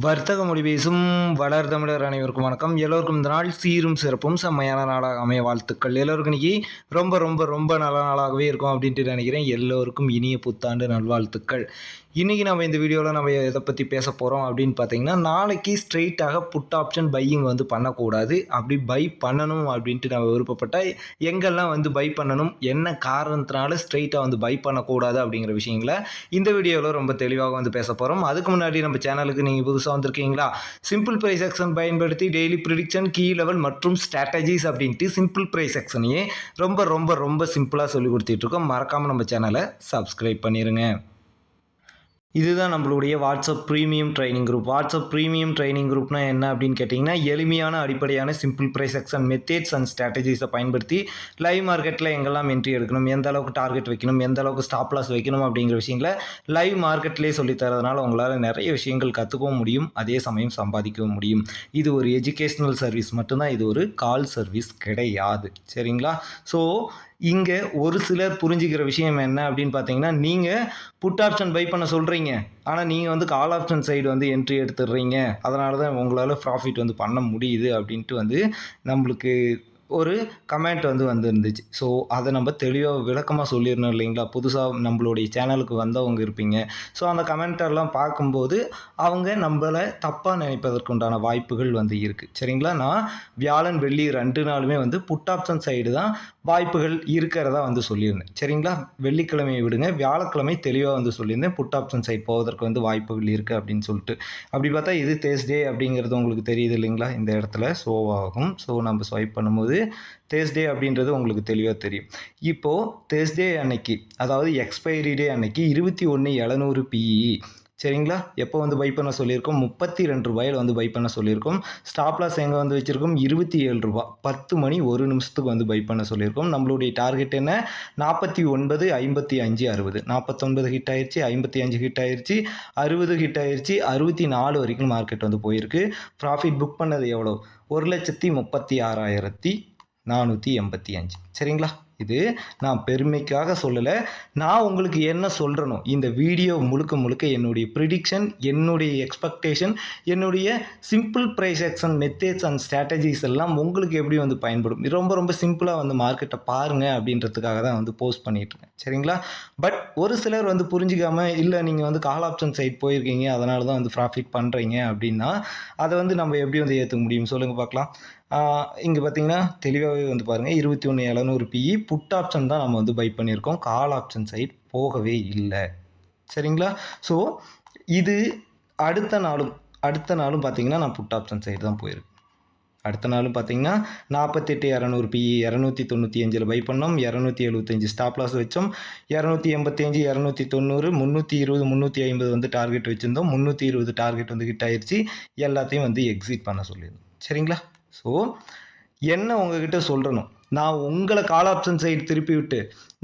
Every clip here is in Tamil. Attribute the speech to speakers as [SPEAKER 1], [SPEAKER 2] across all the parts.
[SPEAKER 1] வர்த்தக மொழி பேசும் வளர் தமிழர் அனைவருக்கும் வணக்கம். எல்லோருக்கும் இந்த நாள் சீரும் சிறப்பும் செம்மையான நாளாக அமைய வாழ்த்துக்கள். எல்லோருக்கும் இன்னைக்கு ரொம்ப ரொம்ப ரொம்ப நல்ல நாளாகவே இருக்கும் அப்படின்ட்டு நினைக்கிறேன். எல்லோருக்கும் இனிய புத்தாண்டு நல்வாழ்த்துக்கள். இன்றைக்கி நம்ம இந்த வீடியோவில் நம்ம எதை பற்றி பேச போகிறோம் அப்படின்னு பார்த்தீங்கன்னா நாளைக்கு ஸ்ட்ரெயிட்டாக புட் ஆப்ஷன் பையிங் வந்து பண்ணக்கூடாது. அப்படி பை பண்ணணும் அப்படின்ட்டு நம்ம விருப்பப்பட்டால் எங்கெல்லாம் வந்து பை பண்ணணும் என்ன காரணத்தினால ஸ்ட்ரெயிட்டாக வந்து பை பண்ணக்கூடாது அப்படிங்கிற விஷயங்களை இந்த வீடியோவில் ரொம்ப தெளிவாக வந்து பேச போகிறோம் அதுக்கு முன்னாடி நம்ம சேனலுக்கு நீங்கள் புதுசாக வந்திருக்கீங்களா? சிம்பிள் ப்ரைஸ் செக்ஷன் பயன்படுத்தி டெய்லி ப்ரிடிக்ஷன் கீ லெவல் மற்றும் ஸ்ட்ராட்டஜிஸ் அப்படின்ட்டு சிம்பிள் ப்ரைஸ் செக்ஷனையே ரொம்ப ரொம்ப ரொம்ப சிம்பிளாக சொல்லி கொடுத்துட்ருக்கோம் மறக்காமல் நம்ம சேனலை சப்ஸ்கிரைப் பண்ணிடுங்க இதுதான் நம்மளுடைய WhatsApp premium training group. WhatsApp premium training குரூப்னா என்ன அப்படின்னு கேட்டிங்கன்னா எளிமையான அடிப்படையான simple price section methods and ஸ்ட்ராட்டஜிஸை பயன்படுத்தி லைவ் மார்க்கெட்டில் எங்கெல்லாம் என்ட்ரி எடுக்கணும் எந்த அளவுக்கு டார்கெட் வைக்கணும் எந்த அளவுக்கு ஸ்டாப் லாஸ் வைக்கணும் அப்படிங்கிற விஷயங்களை லைவ் மார்க்கெட்லேயே சொல்லித்தரதுனால உங்களால் நிறைய விஷயங்கள் கற்றுக்கவும் முடியும் அதே சமயம் சம்பாதிக்கவும் முடியும். இது ஒரு எஜுகேஷ்னல் சர்வீஸ் மட்டும்தான் இது ஒரு கால் சர்வீஸ் கிடையாது. சரிங்களா? ஸோ இங்கே ஒரு சிலர் புரிஞ்சுக்கிற விஷயம் என்ன அப்படின்னு பார்த்தீங்கன்னா நீங்கள் புட் ஆப்ஷன் பை பண்ண சொல்கிறீங்க ஆனால் நீங்கள் வந்து கால் ஆப்ஷன் சைடு வந்து என்ட்ரி எடுத்துடுறீங்க. அதனால தான் உங்களால் ப்ராஃபிட் வந்து பண்ண முடியுது அப்படின்ட்டு வந்து நம்மளுக்கு ஒரு கமெண்ட் வந்து வந்துருந்துச்சு. ஸோ அதை நம்ம தெளிவாக விளக்கமாக சொல்லிடணும் இல்லைங்களா? புதுசாக நம்மளுடைய சேனலுக்கு வந்தவங்க இருப்பீங்க. ஸோ அந்த கமெண்ட்டெல்லாம் பார்க்கும்போது அவங்க நம்மளை தப்பாக நினைப்பதற்குண்டான வாய்ப்புகள் வந்து இருக்குது சரிங்களா? நான் வியாழன் வெள்ளி ரெண்டு நாளுமே வந்து புட் ஆப்ஷன் சைடு தான் வாய்ப்புகள் இருக்கிறதா வந்து சொல்லியிருந்தேன். சரிங்களா? வெள்ளிக்கிழமையை விடுங்க. வியாழக்கிழமை தெளிவாக வந்து சொல்லியிருந்தேன். புட் ஆப்ஷன் சைட் போவதற்கு வந்து வாய்ப்புகள் இருக்குது அப்படின்னு சொல்லிட்டு. அப்படி பார்த்தா இது தேர்ஸ்டே அப்படிங்கிறது உங்களுக்கு தெரியுது இல்லைங்களா? இந்த இடத்துல ஷோ ஆகும். ஸோ நம்ம ஸ்வைப் பண்ணும்போது தேர்ஸ்டே அப்படின்றது உங்களுக்கு தெளிவாக தெரியும். இப்போது தேர்ஸ்டே அன்னைக்கு அதாவது எக்ஸ்பைரி டே அன்னைக்கு இருபத்தி ஒன்று எழுநூறு பிஇ சரிங்களா? எப்போ வந்து பை பண்ண சொல்லியிருக்கோம்? முப்பத்தி ரெண்டு ரூபாயில் வந்து பை பண்ண சொல்லியிருக்கோம். ஸ்டாப்லாஸ் எங்கே வந்து வச்சுருக்கோம்? இருபத்தி ஏழு ரூபா. பத்து மணி ஒரு நிமிஷத்துக்கு வந்து பை பண்ண சொல்லியிருக்கோம். நம்மளுடைய டார்கெட் என்ன? நாற்பத்தி ஒன்பது ஐம்பத்தி அஞ்சு அறுபது. நாற்பத்தொன்பது ஹிட் ஆயிடுச்சு ஐம்பத்தி அஞ்சு ஹிட் ஆயிடுச்சு அறுபது ஹிட் ஆயிடுச்சு அறுபத்தி நாலு வரைக்கும் மார்க்கெட் வந்து போயிருக்கு. ப்ராஃபிட் புக் பண்ணது எவ்வளோ? ஒரு லட்சத்தி முப்பத்தி ஆறாயிரத்தி நானூற்றி எண்பத்தி அஞ்சு. சரிங்களா? இது நான் பெருமைக்காக சொல்லலை. நான் உங்களுக்கு என்ன சொல்கிறனோ இந்த வீடியோ முழுக்க முழுக்க என்னுடைய ப்ரிடிக்ஷன் என்னுடைய எக்ஸ்பெக்டேஷன் என்னுடைய simple price action methods and strategies எல்லாம் உங்களுக்கு எப்படி வந்து பயன்படும்? இது ரொம்ப ரொம்ப சிம்பிளாக வந்து மார்க்கெட்டை பாருங்கள் அப்படின்றதுக்காக தான் வந்து போஸ்ட் பண்ணிகிட்ருக்கேன் சரிங்களா? பட் ஒரு சிலர் வந்து புரிஞ்சிக்காமல் இல்லை நீங்கள் வந்து கால் ஆப்ஷன் சைட் போயிருக்கீங்க அதனால தான் வந்து ப்ராஃபிட் பண்ணுறீங்க அப்படின்னா அதை வந்து நம்ம எப்படி வந்து ஏற்றுக்க முடியும்? சொல்லுங்கள் பார்க்கலாம். இங்கே பார்த்தீங்கன்னா தெளிவாகவே வந்து பாருங்கள் இருபத்தி ஒன்று எழுநூறு பிஇ புட் ஆப்ஷன் தான் நம்ம வந்து பை பண்ணியிருக்கோம். கால் ஆப்ஷன் சைட் போகவே இல்லை. சரிங்களா? ஸோ இது அடுத்த நாளும் அடுத்த நாளும் பார்த்தீங்கன்னா நான் புட் ஆப்ஷன் சைடு தான் போயிருக்கேன். அடுத்த நாளும் பார்த்தீங்கன்னா நாற்பத்தெட்டு இரநூறு பிஇ இரநூத்தி தொண்ணூற்றி அஞ்சில் பை பண்ணோம். இரநூத்தி எழுபத்தஞ்சு ஸ்டாப் லாஸ் வச்சோம். இரநூத்தி எண்பத்தஞ்சு இரநூத்தி தொண்ணூறு முந்நூற்றி இருபது முந்நூற்றி ஐம்பது வந்து டார்கெட் வச்சுருந்தோம். முந்நூற்றி இருபது டார்கெட் வந்து கிட்ட ஆயிடுச்சு எல்லாத்தையும் வந்து எக்ஸிட் பண்ண சொல்லியிருந்தோம். சரிங்களா? ஸோ என்ன உங்ககிட்ட சொல்லணும் நான் உங்களை கால் ஆப்ஷன் சைடு திருப்பி விட்டு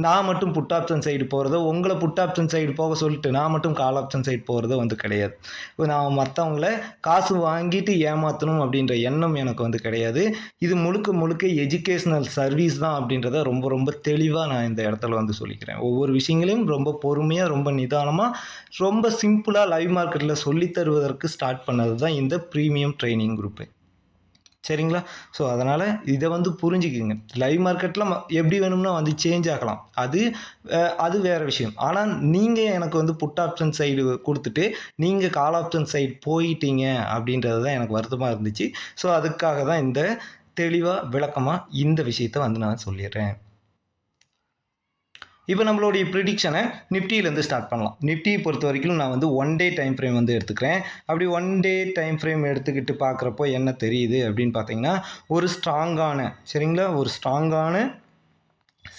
[SPEAKER 1] நான் மட்டும் புட் ஆப்ஷன் சைடு போகிறதோ உங்களை புட் ஆப்ஷன் சைடு போக சொல்லிட்டு நான் மட்டும் கால் ஆப்ஷன் சைடு போகிறதோ வந்து கிடையாது. இப்போ நான் மற்றவங்கள காசு வாங்கிட்டு ஏமாற்றணும் அப்படின்ற எண்ணம் எனக்கு வந்து கிடையாது. இது முழுக்க முழுக்க எஜுகேஷ்னல் சர்வீஸ் தான் அப்படின்றத ரொம்ப ரொம்ப தெளிவாக நான் இந்த இடத்துல வந்து சொல்லிக்கிறேன். ஒவ்வொரு விஷயங்களையும் ரொம்ப பொறுமையாக ரொம்ப நிதானமாக ரொம்ப சிம்பிளாக லைவ் மார்க்கெட்டில் சொல்லித் தருவதற்கு ஸ்டார்ட் பண்ணது தான் இந்த ப்ரீமியம் ட்ரைனிங் குரூப்பு சரிங்களா? ஸோ அதனால் இதை வந்து புரிஞ்சுக்கிங்க. லைவ் மார்க்கெட்டில் எப்படி வேணும்னா வந்து சேஞ்ச் ஆகலாம். அது அது வேறு விஷயம். ஆனால் நீங்கள் எனக்கு வந்து புட் ஆப்ஷன் சைடு கொடுத்துட்டு நீங்கள் கால் ஆப்ஷன் சைடு போயிட்டீங்க அப்படின்றது தான் எனக்கு வருத்தமாக இருந்துச்சு. ஸோ அதுக்காக தான் இந்த தெளிவாக விளக்கமாக இந்த விஷயத்த வந்து நான் சொல்லிடுறேன். இப்போ நம்மளுடைய ப்ரிடிக்ஷனை நிஃப்டியிலேருந்து ஸ்டார்ட் பண்ணலாம். நிஃப்டியை பொறுத்த வரைக்கும் நான் வந்து ஒன் டே டைம் ஃப்ரேம் வந்து எடுத்துக்கிறேன். அப்படி ஒன் டே டைம் ஃப்ரேம் எடுத்துக்கிட்டு பார்க்குறப்போ என்ன தெரியுது அப்படின்னு பார்த்தீங்கன்னா ஒரு ஸ்ட்ராங்கான சரிங்களா? ஒரு ஸ்ட்ராங்கான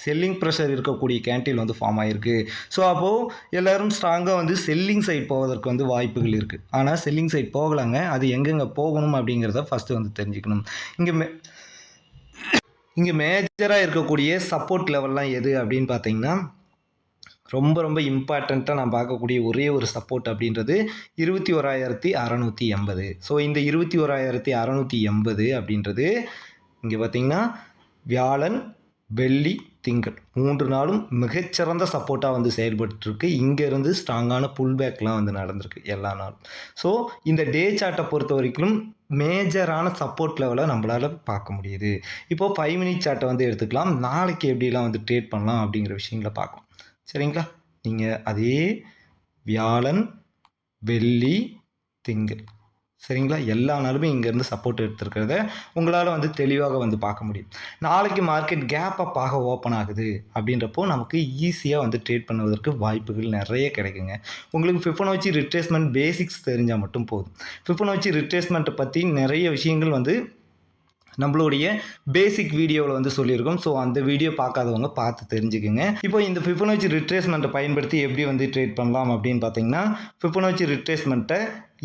[SPEAKER 1] செல்லிங் ப்ரெஷர் இருக்கக்கூடிய கேன்டீன் வந்து ஃபார்ம் ஆகிருக்கு ஸோ அப்போது எல்லோரும் ஸ்ட்ராங்காக வந்து செல்லிங் சைட் போவதற்கு வந்து வாய்ப்புகள் இருக்குது ஆனால் செல்லிங் சைட் போகலாங்க. அது எங்கெங்கே போகணும் அப்படிங்கிறத ஃபஸ்ட்டு வந்து தெரிஞ்சுக்கணும். இங்கே மே இங்கே மேஜராக இருக்கக்கூடிய சப்போர்ட் லெவல்லாம் எது அப்படின்னு பார்த்தீங்கன்னா ரொம்ப ரொம்ப இம்பார்ட்டண்ட்டாக நான் பார்க்கக்கூடிய ஒரே ஒரு சப்போர்ட் அப்படின்றது இருபத்தி ஓராயிரத்தி அறநூற்றி எண்பது. ஸோ இந்த இருபத்தி ஓராயிரத்தி அறநூற்றி எண்பது அப்படின்றது இங்கே பார்த்தீங்கன்னா வியாழன் வெள்ளி திங்கள் மூன்று நாளும் மிகச்சிறந்த சப்போர்ட்டாக வந்து செயல்பட்டுருக்கு. இங்கேருந்து ஸ்ட்ராங்கான புல் பேக்லாம் வந்து நடந்திருக்கு எல்லா நாளும். ஸோ இந்த டே சார்ட்டை பொறுத்த வரைக்கும் மேஜரான சப்போர்ட் லெவலை நம்மளால் பார்க்க முடியுது. இப்போது ஃபைவ் மினிட் சார்ட்டை வந்து எடுத்துக்கலாம். நாளைக்கு எப்படிலாம் வந்து ட்ரேட் பண்ணலாம் அப்படிங்கிற விஷயங்களை பார்க்கலாம். சரிங்களா? நீங்கள் அதே வியாழன் வெள்ளி திங்கள். சரிங்களா? எல்லா நாளுமே இங்கேருந்து சப்போர்ட் எடுத்துருக்கிறத உங்களால் வந்து தெளிவாக வந்து பார்க்க முடியும். நாளைக்கு மார்க்கெட் கேப் அப் ஆக ஓப்பன் ஆகுது அப்படின்றப்போ நமக்கு ஈஸியாக வந்து ட்ரேட் பண்ணுவதற்கு வாய்ப்புகள் நிறைய கிடைக்குங்க. உங்களுக்கு ஃபிஃபனோச்சி ரிட்ரேஸ்மெண்ட் பேசிக்ஸ் தெரிஞ்சால் மட்டும் போதும். ஃபிஃபனோச்சி ரிட்ரேஸ்மெண்ட்டை பற்றி நிறைய விஷயங்கள் வந்து நம்மளுடைய பேசிக் வீடியோவில் வந்து சொல்லியிருக்கோம். ஸோ அந்த வீடியோ பார்க்காதவங்க பார்த்து தெரிஞ்சுக்கோங்க. இப்போ இந்த ஃபிஃபனோச்சி ரிட்ரேஸ்மெண்ட்டை பயன்படுத்தி எப்படி வந்து ட்ரேட் பண்ணலாம் அப்படின்னு பார்த்தீங்கன்னா ஃபிஃபனோச்சி ரிட்ரேஸ்மெண்ட்டை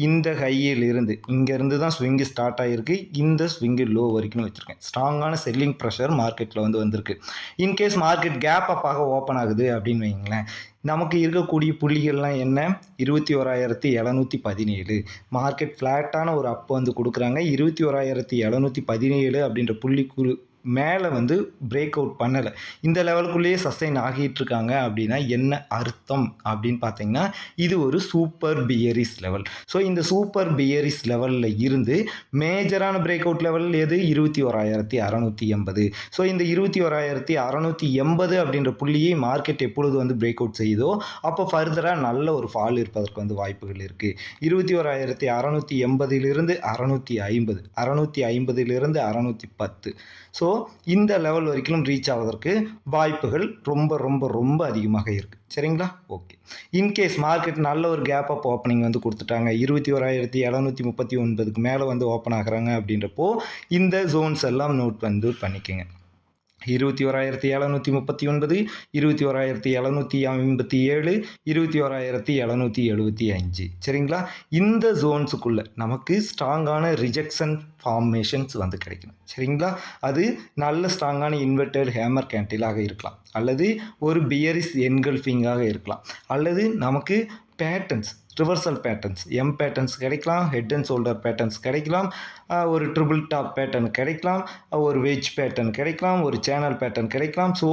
[SPEAKER 1] இந்த ஹையில் இருந்து இங்கேருந்து தான் ஸ்விங்கு ஸ்டார்ட் ஆகிருக்கு இந்த ஸ்விங்கு லோ வரைக்கும் வச்சுருக்கேன். ஸ்ட்ராங்கான செல்லிங் ப்ரெஷர் மார்க்கெட்டில் வந்து வந்திருக்கு. இன்கேஸ் மார்க்கெட் கேப் அப்பாக ஓப்பன் ஆகுது அப்படின்னு வைங்களேன் நமக்கு இருக்கக்கூடிய புள்ளிகள்லாம் என்ன? இருபத்தி ஓராயிரத்தி எழுநூற்றி பதினேழு மார்க்கெட் ஃப்ளாட்டான ஒரு அப் வந்து கொடுக்குறாங்க. இருபத்தி ஓராயிரத்தி எழுநூற்றி பதினேழு அப்படின்ற புள்ளிக்கு மேலே வந்து பிரேக் அவுட் பண்ணலை. இந்த லெவலுக்குள்ளேயே சஸ்டைன் ஆகிட்டு இருக்காங்க அப்படின்னா என்ன அர்த்தம் அப்படின்னு பார்த்தீங்கன்னா இது ஒரு சூப்பர் பியரிஸ் லெவல் ஸோ இந்த சூப்பர் பியரிஸ் லெவலில் இருந்து மேஜரான பிரேக் அவுட் லெவல் எது? இருபத்தி ஓராயிரத்தி அறநூற்றி எண்பது. ஸோ இந்த இருபத்தி ஓராயிரத்தி அறநூற்றி எண்பது அப்படின்ற புள்ளியை மார்க்கெட் எப்பொழுது வந்து பிரேக் அவுட் செய்யுதோ அப்போ ஃபர்தராக நல்ல ஒரு ஃபால் இருப்பதற்கு வந்து வாய்ப்புகள் இருக்குது இருபத்தி ஓராயிரத்தி அறநூற்றி எண்பதிலிருந்து அறநூற்றி ஐம்பது அறநூற்றி ஐம்பதிலிருந்து அறநூற்றி பத்து. ஸோ இந்த லெவல் வரைக்கும் ரீச் ஆவதற்கு வாய்ப்புகள் ரொம்ப ரொம்ப ரொம்ப அதிகமாக இருக்குது சரிங்களா? ஓகே இன்கேஸ் மார்க்கெட் நல்ல ஒரு கேப் அப் ஓப்பனிங் வந்து கொடுத்துட்டாங்க. இருபத்தி ஓராயிரத்தி எழுநூற்றி முப்பத்தி ஒன்பதுக்கு மேலே வந்து ஓப்பன் ஆகுறாங்க அப்படின்றப்போ இந்த ஜோன்ஸ் எல்லாம் நோட் வந்து பண்ணிக்கோங்க. இருபத்தி ஓராயிரத்தி எழுநூற்றி முப்பத்தி ஒன்பது இருபத்தி ஓராயிரத்தி எழுநூற்றி ஐம்பத்தி ஏழு இருபத்தி ஓராயிரத்தி எழுநூற்றி எழுபத்தி அஞ்சு சரிங்களா? இந்த ஜோன்ஸுக்குள்ளே நமக்கு ஸ்ட்ராங்கான ரிஜெக்ஷன் ஃபார்மேஷன்ஸ் வந்து கிடைக்கணும். சரிங்களா? அது நல்ல ஸ்ட்ராங்கான இன்வெர்டட் ஹேமர் கேண்டிலாக இருக்கலாம். அல்லது ஒரு பியரிஸ் என்கல்ஃபிங்காக இருக்கலாம். அல்லது நமக்கு patterns reversal patterns. M patterns கிடைக்கலாம் ஹெட் அண்ட் ஷோல்டர் பேட்டர்ன்ஸ் கிடைக்கலாம் ஒரு ட்ரிபிள் டாப் பேட்டர்ன் கிடைக்கலாம் ஒரு வெஜ் பேட்டர்ன் கிடைக்கலாம் ஒரு சேனல் பேட்டர்ன் கிடைக்கலாம். ஸோ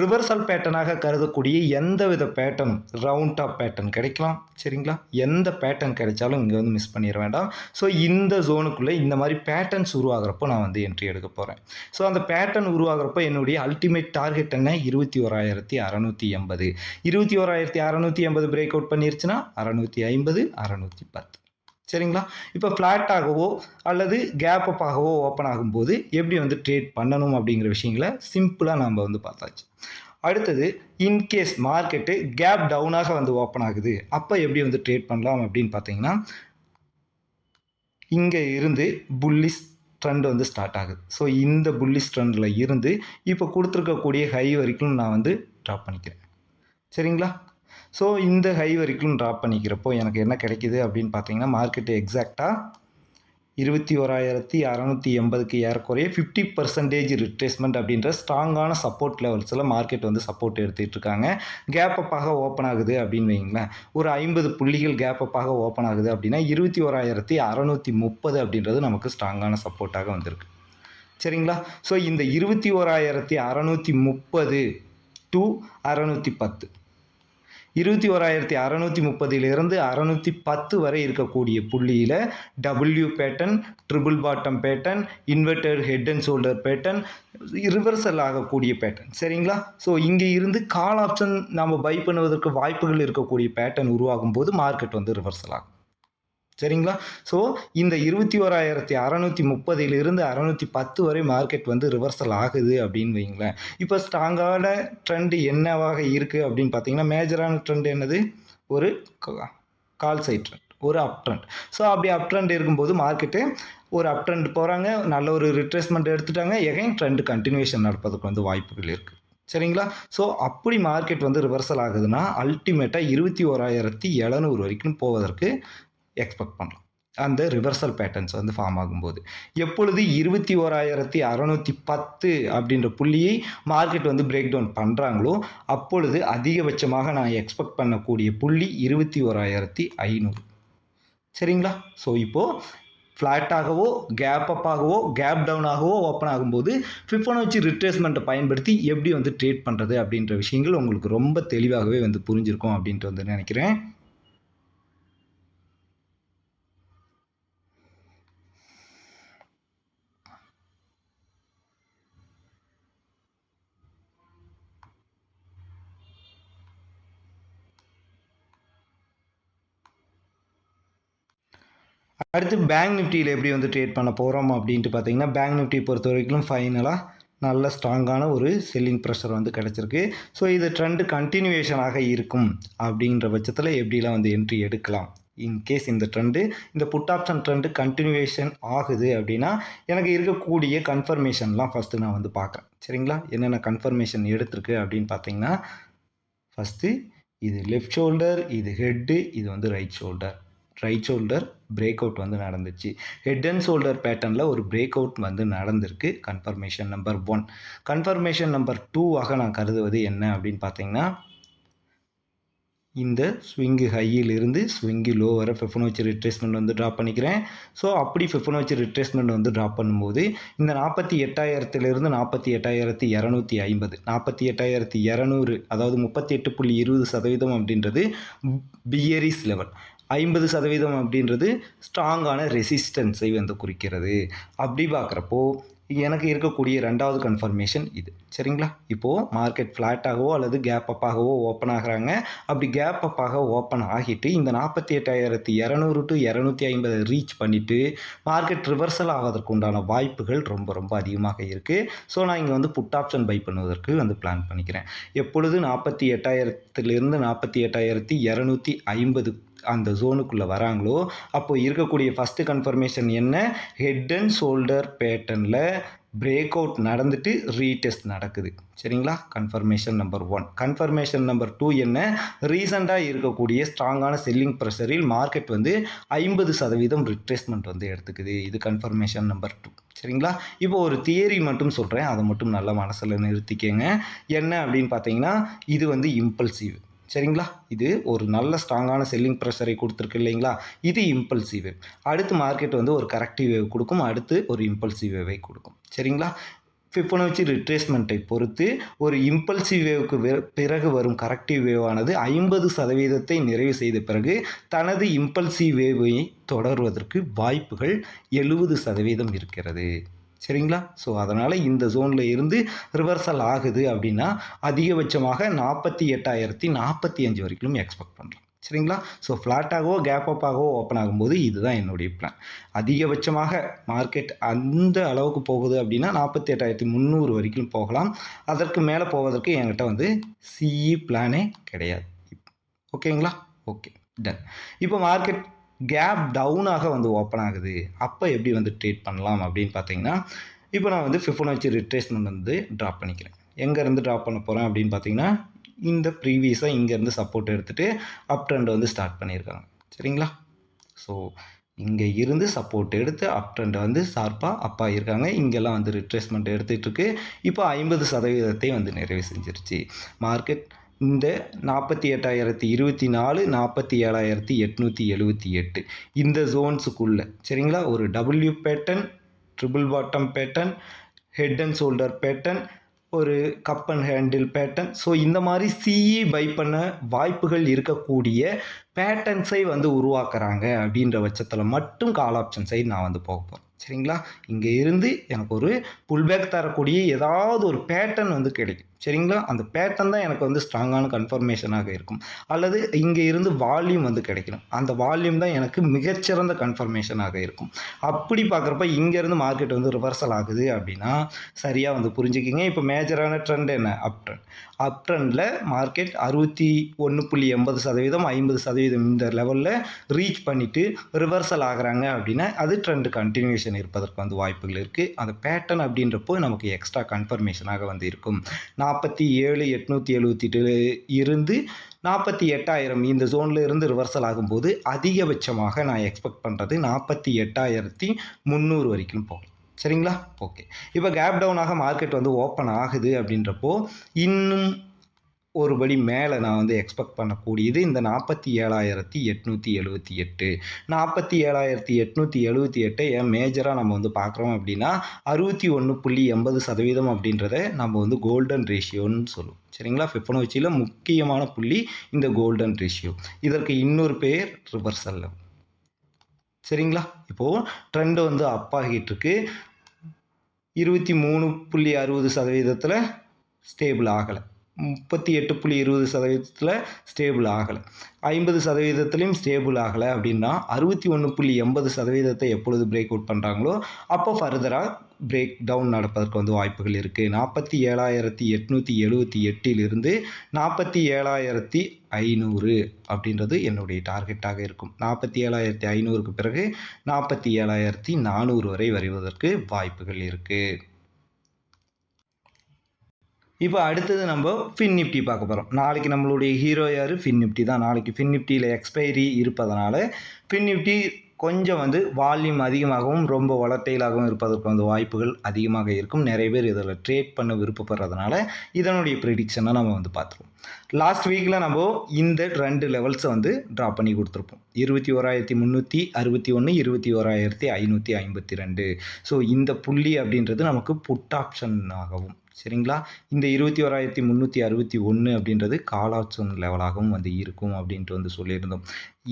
[SPEAKER 1] ரிவர்சல் பேட்டர்னாக கருதக்கூடிய எந்த வித பேட்டர்னும் ரவுண்ட் டாப் பேட்டர்ன் கிடைக்கலாம் சரிங்களா? எந்த பேட்டர்ன் கிடைச்சாலும் இங்கே வந்து மிஸ் பண்ணிட வேண்டாம். ஸோ இந்த ஜோனுக்குள்ளே இந்த மாதிரி பேட்டர்ன்ஸ் உருவாகிறப்போ நான் வந்து என்ட்ரி எடுக்க போகிறேன் ஸோ அந்த பேட்டர்ன் உருவாகிறப்போ என்னுடைய அல்டிமேட் டார்கெட் என்ன? இருபத்தி ஓராயிரத்தி அறநூற்றி எண்பது. இருபத்தி ஓராயிரத்தி அறநூற்றி எண்பது பிரேக் அவுட் பண்ணிருச்சுன்னா அறநூற்றி ஐம்பது அறநூற்றி பத்து. சரிங்களா? இப்போ ஃப்ளாட்டாகவோ அல்லது கேப் ஆகவோ ஓப்பன் ஆகும்போது எப்படி வந்து ட்ரேட் பண்ணணும் அப்படிங்கிற விஷயங்களை சிம்பிளாக நம்ம வந்து பார்த்தாச்சு. அடுத்தது இன்கேஸ் மார்க்கெட்டு கேப் டவுனாக வந்து ஓப்பன் ஆகுது அப்போ எப்படி வந்து ட்ரேட் பண்ணலாம் அப்படின்னு பார்த்தீங்கன்னா இங்கே இருந்து புல்லிஸ் ட்ரெண்ட் வந்து ஸ்டார்ட் ஆகுது. ஸோ இந்த புல்லிஸ் ட்ரெண்டில் இருந்து இப்போ கொடுத்துருக்கக்கூடிய ஹை வரைக்கும் நான் வந்து ட்ராப் பண்ணிக்கிறேன். சரிங்களா? ஸோ இந்த ஹை வரைக்கும் ட்ராப் பண்ணிக்கிறப்போ எனக்கு என்ன கிடைக்குது அப்படின்னு பார்த்தீங்கன்னா மார்க்கெட்டு எக்ஸாக்டாக இருபத்தி ஓராயிரத்தி அறநூற்றி எண்பதுக்கு ஏறக்குறைய ஃபிஃப்டி பர்சன்டேஜ் ரிட்ரேஸ்மெண்ட் அப்படின்ற ஸ்ட்ராங்கான சப்போர்ட் லெவல்ஸில் மார்க்கெட் வந்து சப்போர்ட் எடுத்துகிட்டு இருக்காங்க. கேப் அப்பாக ஓப்பன் ஆகுது அப்படின்னு வைங்களேன் ஒரு ஐம்பது புள்ளிகள் கேப் அப்பாக ஓப்பன் ஆகுது அப்படின்னா இருபத்தி ஓராயிரத்தி அறநூற்றி முப்பது அப்படின்றது நமக்கு ஸ்ட்ராங்கான சப்போர்ட்டாக வந்திருக்கு. சரிங்களா? ஸோ இந்த இருபத்தி ஓராயிரத்தி அறநூற்றி முப்பது டு அறநூற்றி பத்து. இருபத்தி ஓராயிரத்தி அறநூற்றி முப்பதிலிருந்து அறநூற்றி பத்து வரை இருக்கக்கூடிய புள்ளியில் W pattern triple bottom pattern inverted head and shoulder pattern reversal ஆகக்கூடிய பேட்டன் சரிங்களா? ஸோ இங்கே இருந்து கால் ஆப்ஷன் நம்ம பை பண்ணுவதற்கு வாய்ப்புகள் இருக்கக்கூடிய பேட்டன் உருவாகும் போது மார்க்கெட் வந்து ரிவர்சல் ஆகும். சரிங்களா? ஸோ இந்த இருபத்தி ஓராயிரத்தி அறநூற்றி முப்பதிலிருந்து அறநூற்றி பத்து வரை மார்க்கெட் வந்து ரிவர்சல் ஆகுது அப்படின்னு வைங்களேன் இப்போ ஸ்ட்ராங்கான ட்ரெண்டு என்னவாக இருக்குது அப்படின்னு பார்த்தீங்கன்னா மேஜரான ட்ரெண்ட் என்னது? ஒரு கால் சைட் ட்ரெண்ட் ஒரு அப் ட்ரெண்ட் ஸோ அப்படி அப் ட்ரெண்ட் இருக்கும்போது மார்க்கெட்டு ஒரு அப் ட்ரெண்ட் போகிறாங்க நல்ல ஒரு ரிட்ரேஸ்மெண்ட் எடுத்துட்டாங்க. எகைன் ட்ரெண்ட் கண்டினியூஷன் நடப்பதற்கு வந்து வாய்ப்புகள் இருக்குது சரிங்களா? ஸோ அப்படி மார்க்கெட் வந்து ரிவர்சல் ஆகுதுன்னா அல்டிமேட்டாக இருபத்தி ஓராயிரத்தி எழுநூறு வரைக்கும் போவதற்கு எக்ஸ்பெக்ட் பண்ணலாம். அந்த ரிவர்சல் பேட்டர்ன்ஸ் வந்து ஃபார்ம் ஆகும்போது. எப்பொழுது இருபத்தி ஓராயிரத்தி அறநூற்றி பத்து அப்படின்ற புள்ளியை மார்க்கெட் வந்து பிரேக் டவுன் பண்ணுறாங்களோ அப்பொழுது அதிகபட்சமாக நான் எக்ஸ்பெக்ட் பண்ணக்கூடிய புள்ளி இருபத்தி ஓராயிரத்தி ஐநூறு. சரிங்களா? ஸோ இப்போது ஃப்ளாட்டாகவோ கேப் அப்பாகவோ கேப் டவுனாகவோ ஓப்பன் ஆகும்போது ஃபிஃபனோச்சி ரிட்ரேஸ்மெண்ட்டை பயன்படுத்தி எப்படி வந்து ட்ரேட் பண்ணுறது அப்படின்ற விஷயங்கள் உங்களுக்கு ரொம்ப தெளிவாகவே வந்து புரிஞ்சிருக்கும் அப்படின்ட்டு வந்து நினைக்கிறேன். அடுத்து பேங்க் நிஃப்டியில் எப்படி வந்து ட்ரேட் பண்ண போகிறோம் அப்படின்ட்டு பார்த்தீங்கன்னா பேங்க் நிஃப்டி பொறுத்த வரைக்கும் ஃபைனலாக நல்ல ஸ்ட்ராங்கான ஒரு செல்லிங் ப்ரெஷர் வந்து கிடச்சிருக்கு. ஸோ இது ட்ரெண்டு கண்டினியூவேஷனாக இருக்கும் அப்படின்ற பட்சத்தில் எப்படிலாம் வந்து என்ட்ரி எடுக்கலாம்? இன்கேஸ் இந்த ட்ரெண்டு இந்த புட் ஆப்ஷன் ட்ரெண்டு கண்டினியூவேஷன் ஆகுது அப்படின்னா எனக்கு இருக்கக்கூடிய கன்ஃபர்மேஷன்லாம் ஃபஸ்ட்டு நான் வந்து பார்க்குறேன் சரிங்களா? என்னென்ன கன்ஃபர்மேஷன் எடுத்திருக்கு அப்படின்னு பார்த்தீங்கன்னா ஃபஸ்ட்டு இது லெஃப்ட் ஷோல்டர் இது ஹெட்டு இது வந்து right shoulder right shoulder break out வந்து நடந்துச்சு. ஹெட் அண்ட் ஷோல்டர் பேட்டர்னில் ஒரு பிரேக் அவுட் வந்து நடந்திருக்கு. Confirmation number one confirmation number டூவாக நான் கருதுவது என்ன அப்படின்னு பார்த்தீங்கன்னா இந்த ஸ்விங்கு ஹையிலிருந்து ஸ்விங்கு லோ வர ஃபிஃபனோச்சி ரிட்ரேஸ்மெண்ட் வந்து ட்ராப் பண்ணிக்கிறேன். ஸோ அப்படி ஃபிஃபனோச்சி ரிட்ரேஸ்மெண்ட் வந்து ட்ராப் பண்ணும்போது இந்த நாற்பத்தி எட்டாயிரத்துலேருந்து நாற்பத்தி எட்டாயிரத்தி இரநூத்தி ஐம்பது நாற்பத்தி எட்டாயிரத்தி இரநூறு அதாவது முப்பத்தி எட்டு புள்ளி இருபது சதவீதம் அப்படின்றது பியரிஸ் லெவல் ஐம்பது சதவீதம் அப்படின்றது ஸ்ட்ராங்கான ரெசிஸ்டன்ஸை வந்து குறிக்கிறது. அப்படி பார்க்குறப்போ எனக்கு இருக்கக்கூடிய ரெண்டாவது கன்ஃபர்மேஷன் இது. சரிங்களா? இப்போது மார்க்கெட் ஃப்ளாட்டாகவோ அல்லது கேப் அப்பாகவோ ஓப்பன் ஆகுறாங்க. அப்படி கேப் அப்பாக ஓப்பன் ஆகிட்டு இந்த நாற்பத்தி எட்டாயிரத்தி இரநூறு டு இரநூத்தி ஐம்பது ரீச் பண்ணிவிட்டு மார்க்கெட் ரிவர்சல் ஆவதற்கு உண்டான வாய்ப்புகள் ரொம்ப ரொம்ப அதிகமாக இருக்குது ஸோ நான் இங்கே வந்து புட் ஆப்ஷன் பை பண்ணுவதற்கு வந்து பிளான் பண்ணிக்கிறேன். எப்பொழுது நாற்பத்தி எட்டாயிரத்துலேருந்து நாற்பத்தி எட்டாயிரத்தி இரநூத்தி ஐம்பது அந்த ஜோனுக்குள்ளே வராங்களோ அப்போ இருக்கக்கூடிய ஃபஸ்ட்டு கன்ஃபர்மேஷன் என்ன? ஹெட் அண்ட் ஷோல்டர் பேட்டர்னில் பிரேக் அவுட் நடந்துட்டு ரீடெஸ்ட் நடக்குது. சரிங்களா? Confirmation number one confirmation number two என்ன? ரீசெண்டாக இருக்கக்கூடிய ஸ்ட்ராங்கான செல்லிங் ப்ரெஷரில் மார்க்கெட் வந்து ஐம்பது சதவீதம் ரிட்ரேஸ்மெண்ட் வந்து எடுத்துக்குது. இது கன்ஃபர்மேஷன் நம்பர் டூ சரிங்களா? இப்போ ஒரு தியரி மட்டும் சொல்கிறேன் அதை மட்டும் நல்ல மனசில் நிறுத்திக்கங்க. என்ன அப்படின்னு பார்த்தீங்கன்னா இது வந்து இம்பல்சிவ் சரிங்களா? இது ஒரு நல்ல ஸ்ட்ராங்கான செல்லிங் ப்ரெஷரை கொடுத்துருக்கு இல்லைங்களா? இது இம்பல்சிவ் வேவ் அடுத்து மார்க்கெட் வந்து ஒரு கரெக்டிவ் வேவ் கொடுக்கும். அடுத்து ஒரு இம்பல்சிவ் வேவை கொடுக்கும். சரிங்களா? ஃபிஃபனோச்சி ரிட்ரேஸ்மெண்ட்டை பொறுத்து ஒரு இம்பல்சிவ் வேவுக்கு பிறகு வரும் கரெக்டிவ் வேவானது ஐம்பது சதவீதத்தை நிறைவு செய்த பிறகு தனது இம்பல்சிவ் வேவை தொடர்வதற்கு வாய்ப்புகள் எழுபது சதவீதம் இருக்கிறது. சரிங்களா? ஸோ அதனால் இந்த ஜோனில் இருந்து ரிவர்சல் ஆகுது அப்படின்னா அதிகபட்சமாக நாற்பத்தி எட்டாயிரத்தி நாற்பத்தி அஞ்சு வரைக்கும் எக்ஸ்பெக்ட் பண்ணுறோம் சரிங்களா? ஸோ ஃப்ளாட்டாகவோ கேப் அப்பாகவோ ஓப்பன் ஆகும்போது இதுதான் என்னுடைய பிளான் அதிகபட்சமாக மார்க்கெட் அந்த அளவுக்கு போகுது அப்படின்னா நாற்பத்தி எட்டாயிரத்தி முந்நூறு வரைக்கும் போகலாம். அதற்கு மேலே போவதற்கு என்கிட்ட வந்து சிஇ பிளானே கிடையாது. ஓகேங்களா? ஓகே டன் இப்போ மார்க்கெட் கேப் டவுனாக வந்து ஓப்பன் ஆகுது. அப்போ எப்படி வந்து ட்ரீட் பண்ணலாம் அப்படின்னு பார்த்தீங்கன்னா இப்போ நான் வந்து ஃபிஃபனோச்சி ரிட்ரேஸ்மெண்ட் வந்து ட்ராப் பண்ணிக்கிறேன். எங்கேருந்து ட்ராப் பண்ண போகிறேன் அப்படின்னு பார்த்தீங்கன்னா இந்த ப்ரீவியஸாக இங்கேருந்து சப்போர்ட் எடுத்துகிட்டு அப் ட்ரெண்ட் வந்து ஸ்டார்ட் பண்ணியிருக்காங்க. சரிங்களா? ஸோ இங்கே இருந்து சப்போர்ட் எடுத்து அப் ட்ரெண்டை வந்து ஷார்ப்பாக அப்பா இருக்காங்க இங்கெல்லாம் வந்து ரிட்ரேஸ்மெண்ட் எடுத்துகிட்ருக்கு இப்போ ஐம்பது சதவீதத்தை வந்து நிறைவு செஞ்சிருச்சு. மார்க்கெட் இந்த நாற்பத்தி எட்டாயிரத்தி இருபத்தி நாலு நாற்பத்தி ஏழாயிரத்தி எட்நூற்றி எழுபத்தி எட்டு. இந்த ஜோன்ஸுக்குள்ளே சரிங்களா? ஒரு W pattern triple bottom pattern head and shoulder pattern ஒரு cup and handle pattern so இந்த மாதிரி சிஇ பை பண்ண வாய்ப்புகள் இருக்கக்கூடிய பேட்டன்ஸை வந்து உருவாக்குறாங்க அப்படின்ற பட்சத்தில் மட்டும் கால் ஆப்ஷன் சைடு நான் வந்து போக போகிறேன் சரிங்களா? இங்கே இருந்து எனக்கு ஒரு புல்பேக் தரக்கூடிய ஏதாவது ஒரு பேட்டர்ன் வந்து கிடைக்கும். சரிங்களா? அந்த பேட்டர்ன் தான் எனக்கு வந்து ஸ்ட்ராங்கான கன்ஃபர்மேஷனாக இருக்கும். அல்லது இங்கே இருந்து வால்யூம் வந்து கிடைக்கணும். அந்த வால்யூம் தான் எனக்கு மிகச்சிறந்த கன்ஃபர்மேஷனாக இருக்கும். அப்படி பார்க்குறப்ப இங்கேருந்து மார்க்கெட் வந்து ரிவர்சல் ஆகுது அப்படின்னா சரியாக வந்து புரிஞ்சுக்கிங்க. இப்போ மேஜரான ட்ரெண்ட் என்ன? அப் ட்ரெண்ட் அப் ட்ரெண்டில் மார்க்கெட் அறுபத்தி ஒன்று புள்ளி எண்பது சதவீதம் ஐம்பது சதவீதம் இந்த லெவலில் ரீச் பண்ணிவிட்டு ரிவர்சல் ஆகுறாங்க அப்படின்னா அது ட்ரெண்டு கண்டினியூஷன் இருப்பதற்கு வந்து வாய்ப்புகள் இருக்குது அந்த பேட்டர்ன் அப்படின்றப்போ நமக்கு எக்ஸ்ட்ரா கன்ஃபர்மேஷனாக வந்து இருக்கும். நாற்பத்தி ஏழு எட்நூற்றி எழுபத்தி இருந்து நாற்பத்தி எட்டாயிரம் இந்த ஜோனில் இருந்து ரிவர்சல் ஆகும்போது அதிகபட்சமாக நான் எக்ஸ்பெக்ட் பண்ணுறது நாற்பத்தி எட்டாயிரத்தி முந்நூறு வரைக்கும் போகலாம் சரிங்களா? ஓகே இப்போ கேப் டவுனாக மார்க்கெட் வந்து ஓப்பன் ஆகுது அப்படின்றப்போ இன்னும் ஒரு படி மேலே நான் வந்து எக்ஸ்பெக்ட் பண்ணக்கூடியது இந்த நாற்பத்தி ஏழாயிரத்தி எட்நூற்றி எழுபத்தி எட்டு. நாற்பத்தி ஏழாயிரத்தி எட்நூற்றி எழுபத்தி எட்டை ஏன் மேஜராக நம்ம வந்து பார்க்குறோம் அப்படின்னா அறுபத்தி ஒன்று புள்ளி எண்பது சதவீதம் அப்படின்றத நம்ம வந்து கோல்டன் ரேஷியோன்னு சொல்லுவோம். சரிங்களா? ஃபிஃபனோச்சியில் முக்கியமான புள்ளி இந்த கோல்டன் ரேஷியோ இதற்கு இன்னொரு பேர் ரிவர்சல் சரிங்களா? இப்போது ட்ரெண்டு வந்து அப்பாகிட்டு இருக்கு. இருபத்தி மூணு புள்ளி அறுபது சதவீதத்தில் ஸ்டேபிள் ஆகலை. முப்பத்தி எட்டு புள்ளி இருபது சதவீதத்தில் ஸ்டேபிள் ஆகலை. ஐம்பது சதவீதத்துலேயும் ஸ்டேபிள் ஆகலை அப்படின்னா அறுபத்தி ஒன்று புள்ளி எண்பது சதவீதத்தை எப்பொழுது பிரேக் அவுட் பண்ணுறாங்களோ அப்போ ஃபர்தராக பிரேக் டவுன் நடப்பதற்கு வந்து வாய்ப்புகள் இருக்குது நாற்பத்தி ஏழாயிரத்தி எட்நூற்றி எழுபத்தி எட்டிலிருந்து நாற்பத்தி ஏழாயிரத்தி ஐநூறு அப்படின்றது என்னுடைய டார்கெட்டாக இருக்கும். நாற்பத்தி ஏழாயிரத்தி ஐநூறுக்கு பிறகு நாற்பத்தி ஏழாயிரத்தி நானூறு வரை வருவதற்கு வாய்ப்புகள் இருக்குது இப்போ அடுத்தது நம்ம ஃபின் நிஃப்டி பார்க்க போகிறோம் நாளைக்கு நம்மளுடைய ஹீரோ யார்? ஃபின் நிஃப்டி தான். நாளைக்கு ஃபின் நிஃப்டியில் எக்ஸ்பைரி இருப்பதனால ஃபின் நிஃப்டி கொஞ்சம் வந்து வால்யூம் அதிகமாகவும் ரொம்ப வளட்டைலாகவும் இருப்பதற்கு வந்து வாய்ப்புகள் அதிகமாக இருக்கும். நிறைய பேர் இதில் ட்ரேட் பண்ண விருப்பப்படுறதுனால இதனுடைய ப்ரிடிக்ஷனை நம்ம வந்து பார்த்துருவோம். லாஸ்ட் வீக்கில் நம்ம இந்த ரெண்டு லெவல்ஸை வந்து ட்ரா பண்ணி கொடுத்துருப்போம். இருபத்தி ஓராயிரத்தி முந்நூற்றி அறுபத்தி ஒன்று இருபத்தி ஓராயிரத்தி ஐநூற்றி ஐம்பத்தி ரெண்டு. ஸோ இந்த புள்ளி அப்படின்றது நமக்கு புட் ஆப்ஷன் ஆகவும் சரிங்களா? இந்த இருபத்தி ஓராயிரத்தி முந்நூற்றி அறுபத்தி ஒன்று அப்படின்றது கால் ஆப்ஷன் லெவலாகவும் வந்து இருக்கும் அப்படின்ட்டு வந்து சொல்லியிருந்தோம்.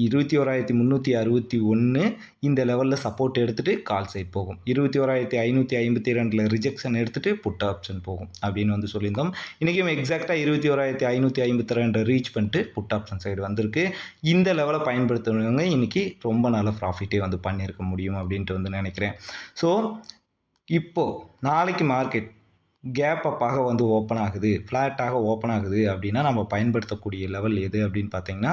[SPEAKER 1] இருபத்தி ஓராயிரத்தி முந்நூற்றி அறுபத்தி ஒன்று இந்த லெவலில் சப்போர்ட் எடுத்துகிட்டு கால் சைட் போகும். இருபத்தி ஓராயிரத்தி ஐநூற்றி ஐம்பத்தி ரெண்டில் ரிஜெக்ஷன் எடுத்துகிட்டு புட் ஆப்ஷன் போகும் அப்படின்னு வந்து சொல்லியிருந்தோம். இன்றைக்கும் எக்ஸாக்டாக இருபத்தி ஓராயிரத்தி ஐநூற்றி ஐம்பத்தி ரெண்டு ரீச் பண்ணிட்டு புட் ஆப்ஷன் சைடு வந்திருக்கு. இந்த லெவலை பயன்படுத்துறவங்க இன்றைக்கி ரொம்ப நல்ல ப்ராஃபிட்டே வந்து பண்ணியிருக்க முடியும் அப்படின்ட்டு வந்து நினைக்கிறேன். ஸோ இப்போது நாளைக்கு மார்க்கெட் கேப் அப்பாக வந்து ஓப்பன் ஆகுது ஃப்ளாட்டாக ஓப்பன் ஆகுது அப்படின்னா நம்ம பயன்படுத்தக்கூடிய லெவல் எது அப்படின்னு பார்த்தீங்கன்னா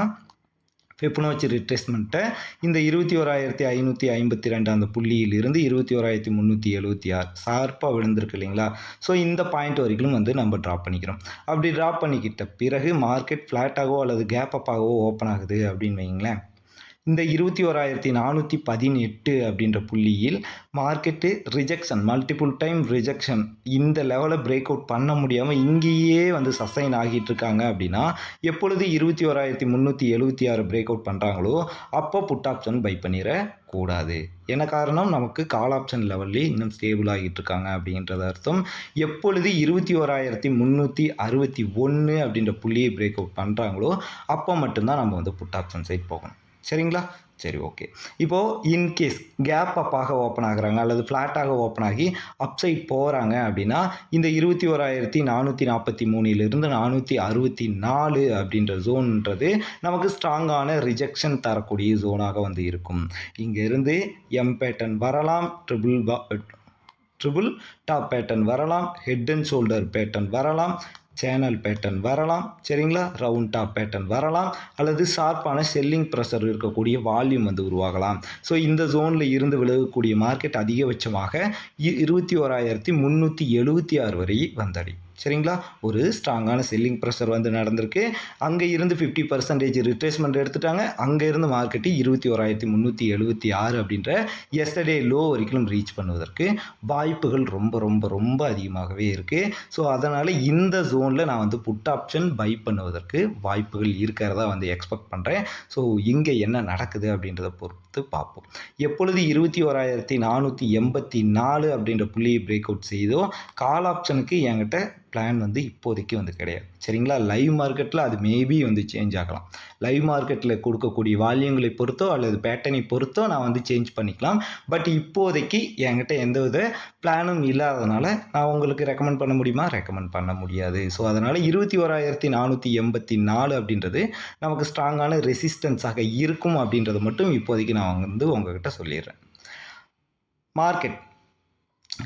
[SPEAKER 1] ஃபெப்னோச்சி ரிட்ரேஸ்மெண்ட்டை இந்த இருபத்தி ஓராயிரத்தி ஐநூற்றி ஐம்பத்தி ரெண்டு அந்த புள்ளியிலிருந்து இருபத்தி ஓராயிரத்தி முந்நூற்றி எழுபத்தி ஆறு ஷார்ப்பாக விழுந்திருக்கு இல்லைங்களா? ஸோ இந்த பாயிண்ட் வரைக்கும் வந்து நம்ம ட்ராப் பண்ணிக்கிறோம். அப்படி ட்ராப் பண்ணிக்கிட்ட பிறகு மார்க்கெட் ஃப்ளாட்டாகவோ அல்லது கேப் அப்பாகவோ ஓப்பன் ஆகுது அப்படின்னு வைங்களேன் இந்த இருபத்தி ஓராயிரத்தி நானூற்றி பதினெட்டு அப்படின்ற புள்ளியில் market rejection multiple time rejection இந்த லெவலை பிரேக் அவுட் பண்ண முடியாமல் இங்கேயே வந்து சஸ்டைன் ஆகிட்டு இருக்காங்க அப்படின்னா எப்பொழுது இருபத்தி ஓராயிரத்தி முந்நூற்றி எழுபத்தி ஆறு பிரேக் அவுட் பண்ணுறாங்களோ அப்போ புட் ஆப்ஷன் பை பண்ணிட கூடாது என்ன காரணம்? நமக்கு கால் ஆப்ஷன் லெவல்லே இன்னும் ஸ்டேபிள் ஆகிட்டு இருக்காங்க அப்படின்றது அர்த்தம். எப்பொழுது இருபத்தி ஓராயிரத்தி முந்நூற்றி அறுபத்தி ஒன்று அப்படின்ற புள்ளியை பிரேக் அவுட் பண்ணுறாங்களோ அப்போ மட்டும்தான் நம்ம வந்து புட் ஆப்ஷன் சைட் போகணும். சரிங்களா? சரி ஓகே இப்போது இன்கேஸ் கேப் அப்பாக ஓப்பன் ஆகுறாங்க அல்லது ஃப்ளாட்டாக ஓப்பன் ஆகி அப்சைட் போகிறாங்க அப்படின்னா இந்த இருபத்தி ஓராயிரத்தி நானூற்றி நாற்பத்தி மூணிலிருந்து நானூற்றி அறுபத்தி நாலு அப்படின்ற ஜோன்ன்றது நமக்கு ஸ்ட்ராங்கான ரிஜெக்ஷன் தரக்கூடிய ஜோனாக வந்து இருக்கும். இங்கேருந்து எம் பேட்டன் வரலாம் ட்ரிபிள் பா ட்ரிபிள் டாப் பேட்டன் வரலாம் ஹெட் அண்ட் ஷோல்டர் பேட்டன் வரலாம் சேனல் பேட்டர்ன் வரலாம். சரிங்களா? ரவுண்ட் டாப் பேட்டர்ன் வரலாம். அல்லது ஷார்ப்பான செல்லிங் ப்ரெஷர் இருக்கக்கூடிய வால்யூம் வந்து உருவாகலாம். ஸோ இந்த ஜோனில் இருந்து விலகக்கூடிய மார்க்கெட் அதிகபட்சமாக இ- இருபத்தி ஓராயிரத்தி முந்நூற்றி எழுபத்தி ஆறு வரை வந்தடி சரிங்களா? ஒரு ஸ்ட்ராங்கான செல்லிங் ப்ரெஷர் வந்து நடந்திருக்கு. அங்கே இருந்து ஃபிஃப்டி பர்சன்டேஜ் ரிட்ரேஸ்மெண்ட் எடுத்துட்டாங்க. அங்கே இருந்து மார்க்கெட்டு இருபத்தி ஓராயிரத்தி முந்நூற்றி எழுபத்தி ஆறு அப்படின்ற எஸ்டர்டே லோ வரைக்கும் ரீச் பண்ணுவதற்கு வாய்ப்புகள் ரொம்ப ரொம்ப ரொம்ப அதிகமாகவே இருக்குது ஸோ அதனால் இந்த ஜோனில் நான் வந்து புட் ஆப்ஷன் பை பண்ணுவதற்கு வாய்ப்புகள் இருக்கிறதா வந்து எக்ஸ்பெக்ட் பண்ணுறேன் ஸோ இங்கே என்ன நடக்குது அப்படின்றத பொறுத்து பார்ப்போம். எப்பொழுது இருபத்தி ஓராயிரத்தி நானூற்றி எண்பத்தி நாலு அப்படின்ற புள்ளியை பிரேக் அவுட் செய்தோ கால் ஆப்ஷனுக்கு என்கிட்ட பிளான் வந்து இப்போதைக்கு வந்து கிடையாது. சரிங்களா? லைவ் மார்க்கெட்டில் அது மேபி வந்து சேஞ்ச் ஆகலாம். லைவ் மார்க்கெட்டில் கொடுக்கக்கூடிய வால்யூங்களை பொறுத்தோ அல்லது பேட்டர்னை பொறுத்தோ நான் வந்து சேஞ்ச் பண்ணிக்கலாம். பட் இப்போதைக்கு என்கிட்ட எந்தவித பிளானும் இல்லாதனால நான் உங்களுக்கு ரெக்கமெண்ட் பண்ண முடியுமா? ரெக்கமெண்ட் பண்ண முடியாது. ஸோ அதனால் இருபத்தி ஓராயிரத்தி நானூற்றி எண்பத்தி நாலு அப்படின்றது நமக்கு ஸ்ட்ராங்கான ரெசிஸ்டன்ஸாக இருக்கும் அப்படின்றது மட்டும் இப்போதைக்கு நான் வந்து உங்ககிட்ட சொல்லிடுறேன். மார்க்கெட்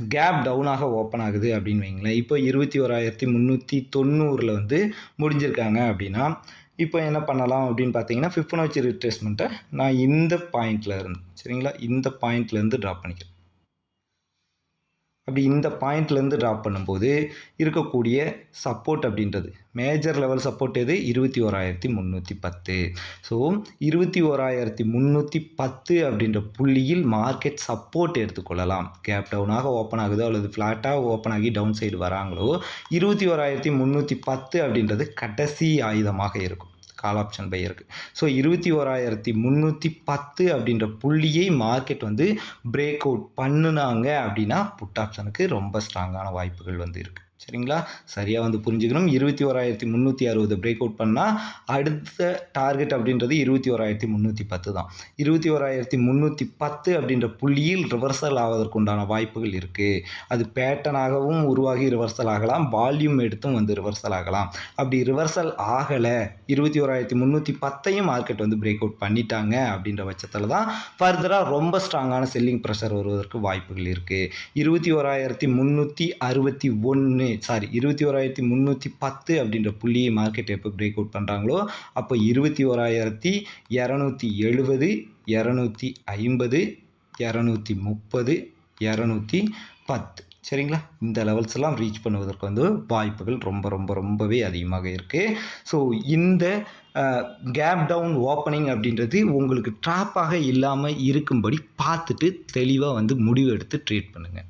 [SPEAKER 1] கேப் டவுனாக ஓப்பன் ஆகுது அப்படின்னு வைங்களேன். இப்போ இருபத்தி ஓராயிரத்தி முந்நூற்றி தொண்ணூறில் வந்து முடிஞ்சிருக்காங்க அப்படின்னா இப்போ என்ன பண்ணலாம் அப்படின்னு பார்த்தீங்கன்னா ஃபிஃப்னோச்சி ரிட்ரேஸ்மெண்ட்டை நான் இந்த பாயிண்ட்டில் இருந்து சரிங்களா? இந்த பாயிண்ட்லேருந்து ட்ராப் பண்ணிக்கிறேன். அப்படி இந்த பாயிண்ட்லேருந்து ட்ராப் பண்ணும்போது இருக்கக்கூடிய சப்போர்ட் அப்படின்றது. மேஜர் லெவல் சப்போர்ட் எது? இருபத்தி ஓராயிரத்தி முந்நூற்றி பத்து. ஸோ இருபத்தி ஓராயிரத்தி முந்நூற்றி பத்து அப்படின்ற புள்ளியில் மார்க்கெட் சப்போர்ட் எடுத்துக்கொள்ளலாம். கேப் டவுனாக ஓப்பன் ஆகுதோ அல்லது ஃப்ளாட்டாக ஓப்பன் ஆகி டவுன் சைடு வராங்களோ இருபத்தி ஓராயிரத்தி முந்நூற்றி பத்து அப்படின்றது கடைசி ஆயுதமாக இருக்கும். கால் ஆப்ஷன் பை இருக்குது ஸோ இருபத்தி ஓராயிரத்தி முந்நூற்றி பத்து அப்படின்ற புள்ளியை மார்க்கெட் வந்து பிரேக் அவுட் பண்ணுனாங்க அப்படின்னா புட் ஆப்ஷனுக்கு ரொம்ப ஸ்ட்ராங்கான வாய்ப்புகள் வந்து இருக்குது சரிங்களா? சரியாக வந்து புரிஞ்சுக்கணும். இருபத்தி ஓராயிரத்தி முந்நூற்றி அறுபது பிரேக் அவுட் பண்ணால் அடுத்த டார்கெட் அப்படின்றது இருபத்தி ஓராயிரத்தி முந்நூற்றி பத்து தான். இருபத்தி ஓராயிரத்தி முந்நூற்றி பத்து அப்படின்ற புள்ளியில் ரிவர்சல் ஆவதற்குண்டான வாய்ப்புகள் இருக்குது அது பேட்டனாகவும் உருவாகி ரிவர்சல் ஆகலாம். வால்யூம் எடுத்தும் வந்து ரிவர்சல் ஆகலாம். அப்படி ரிவர்சல் ஆகலை. இருபத்தி ஓராயிரத்தி முந்நூற்றி பத்தையும் மார்க்கெட் வந்து பிரேக் அவுட் பண்ணிட்டாங்க அப்படின்ற பட்சத்தில் தான் ஃபர்தராக ரொம்ப ஸ்ட்ராங்கான செல்லிங் ப்ரெஷர் வருவதற்கு வாய்ப்புகள் இருக்குது இருபத்தி ஓராயிரத்தி முந்நூற்றி அறுபத்தி ஒன்று சாரி இருபத்தி ஓராயிரத்தி முந்நூற்றி பத்து அப்படின்ற புள்ளியை மார்க்கெட் எப்போ பிரேக் அவுட் பண்ணுறாங்களோ அப்போ இருபத்தி ஓராயிரத்தி இரநூத்தி எழுபது இரநூத்தி ஐம்பது இரநூத்தி முப்பது இரநூத்தி பத்து. சரிங்களா? இந்த லெவல்ஸ் எல்லாம் ரீச் பண்ணுவதற்கு வந்து வாய்ப்புகள் ரொம்ப ரொம்ப ரொம்பவே அதிகமாக இருக்குது ஸோ இந்த கேப் டவுன் ஓப்பனிங் அப்படின்றது உங்களுக்கு ட்ராப்பாக இல்லாமல் இருக்கும்படி பார்த்துட்டு தெளிவாக வந்து முடிவு எடுத்து ட்ரீட் பண்ணுங்கள்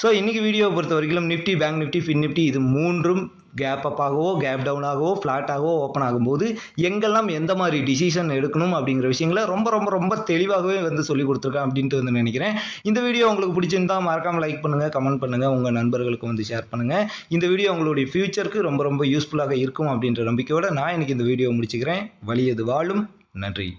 [SPEAKER 1] ஸோ இன்றைக்கி வீடியோவை பொறுத்த வரைக்கும் Nifty bank Nifty fin Nifty இது மூன்றும் கேப் அப்பாகவோ கேப் டவுனாகவோ ஃப்ளாட்டாகவோ ஓப்பன் ஆகும்போது எங்கெல்லாம் எந்த மாதிரி டிசிஷன் எடுக்கணும் அப்படிங்கிற விஷயங்களை ரொம்ப ரொம்ப ரொம்ப தெளிவாகவே வந்து சொல்லி கொடுத்துருக்கேன் அப்படின்ட்டு வந்து நினைக்கிறேன். இந்த வீடியோ உங்களுக்கு பிடிச்சிருந்தா மறக்காமல் லைக் பண்ணுங்கள் கமெண்ட் பண்ணுங்கள் உங்கள் நண்பர்களுக்கு வந்து ஷேர் பண்ணுங்கள் இந்த வீடியோ உங்களுடைய ஃப்யூச்சருக்கு ரொம்ப ரொம்ப யூஸ்ஃபுல்லாக இருக்கும் அப்படின்ற நம்பிக்கையோடு நான் எனக்கு இந்த வீடியோ முடிச்சுக்கிறேன். வலியது வாழும்? நன்றி.